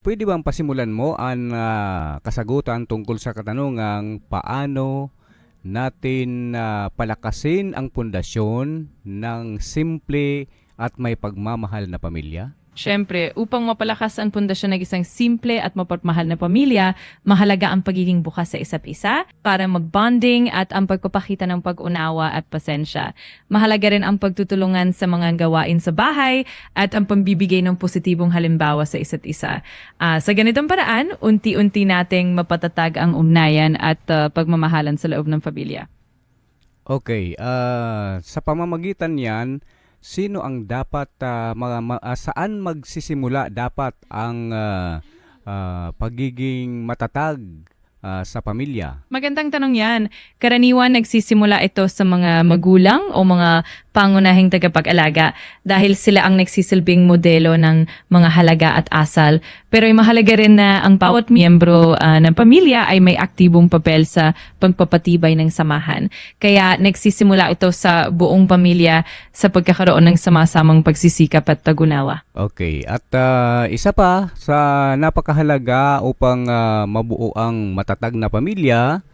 Pwede bang pasimulan mo ang ah, kasagutan tungkol sa katanungang paano natin ah, palakasin ang pundasyon ng simple at may pagmamahal na pamilya? Siyempre, upang mapalakas ang pundasyon ng isang simple at mapagmahal na pamilya, mahalaga ang pagiging bukas sa isa't isa para mag-bonding at ang pagpapakita ng pag-unawa at pasensya. Mahalaga rin ang pagtutulungan sa mga gawain sa bahay at ang pambibigay ng positibong halimbawa sa isa't isa. Ah, sa ganitong paraan, unti-unti nating mapatatag ang ugnayan at ah, pagmamahalan sa loob ng pamilya. Okay, ah, sa pamamagitan niyan, sino ang dapat ah, ma- ma- ah, saan magsisimula dapat ang ah, ah, pagiging matatag ah, sa pamilya? Magandang tanong yan. Karaniwan nagsisimula ito sa mga magulang o mga pangunahing tagapag-alaga dahil sila ang nagsisilbing modelo ng mga halaga at asal. Pero ay mahalaga rin na ang bawat miyembro ah, ng pamilya ay may aktibong papel sa pagpapatibay ng samahan. Kaya nagsisimula ito sa buong pamilya sa pagkakaroon ng sama-samang pagsisikap at tagunawa. Okay, at ah, isa pa sa napakahalaga upang ah, mabuo ang matatag na pamilya,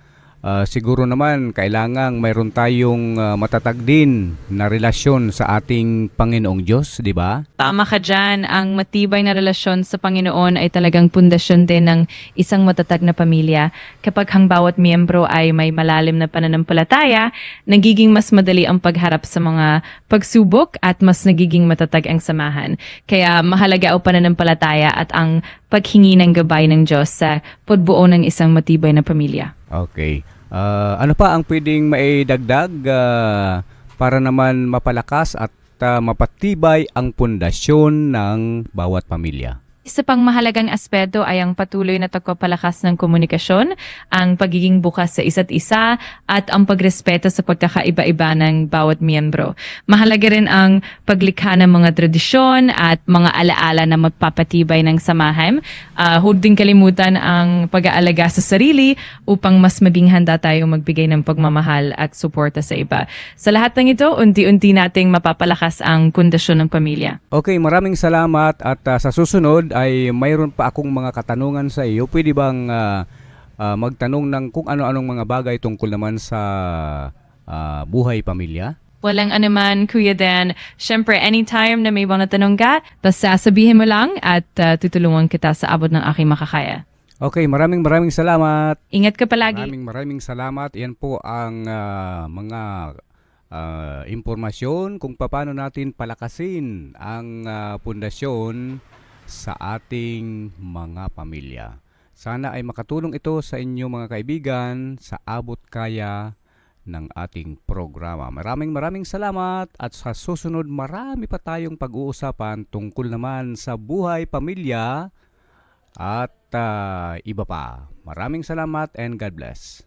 ah, siguro naman kailangang mayroon tayong ah, matatag din na relasyon sa ating Panginoong Diyos, di ba? Tama ka dyan. Ang matibay na relasyon sa Panginoon ay talagang pundasyon din ng isang matatag na pamilya. Kapag ang bawat miyembro ay may malalim na pananampalataya, nagiging mas madali ang pagharap sa mga pagsubok at mas nagiging matatag ang samahan. Kaya mahalaga ang pananampalataya at ang paghingi ng gabay ng Diyos sa pagbuo ng isang matibay na pamilya. Okay. Ah, ano pa ang pwedeng maidagdag ah, para naman mapalakas at ah, mapatibay ang pundasyon ng bawat pamilya? Isa pang mahalagang aspeto ay ang patuloy na pagpapalakas ng komunikasyon, ang pagiging bukas sa isa't isa, at ang pagrespeto sa pagkakaiba-iba ng bawat miyembro. Mahalaga rin ang paglikha ng mga tradisyon at mga alaala na magpapatibay ng samahan. Uh, huwag din kalimutan ang pag-aalaga sa sarili upang mas maging handa tayo magbigay ng pagmamahal at suporta sa iba. Sa lahat ng ito, unti-unti nating mapapalakas ang pundasyon ng pamilya. Okay, maraming salamat at ah, sa susunod ay mayroon pa akong mga katanungan sa iyo. Pwede bang ah, ah, magtanong ng kung ano-anong mga bagay tungkol naman sa ah, buhay pamilya? Walang anuman, Kuya Dan. Siyempre, anytime na may mga tanong ka, basta sabihin mo lang at uh, tutulungan kita sa abot ng aking makakaya. Okay, maraming maraming salamat. Ingat ka palagi. Maraming maraming salamat. Yan po ang ah, mga ah, impormasyon kung paano natin palakasin ang ah, pundasyon sa ating mga pamilya. Sana ay makatulong ito sa inyo mga kaibigan sa abot kaya ng ating programa. Maraming maraming salamat at sa susunod marami pa tayong pag-uusapan tungkol naman sa buhay pamilya at ah, iba pa. Maraming salamat and God bless.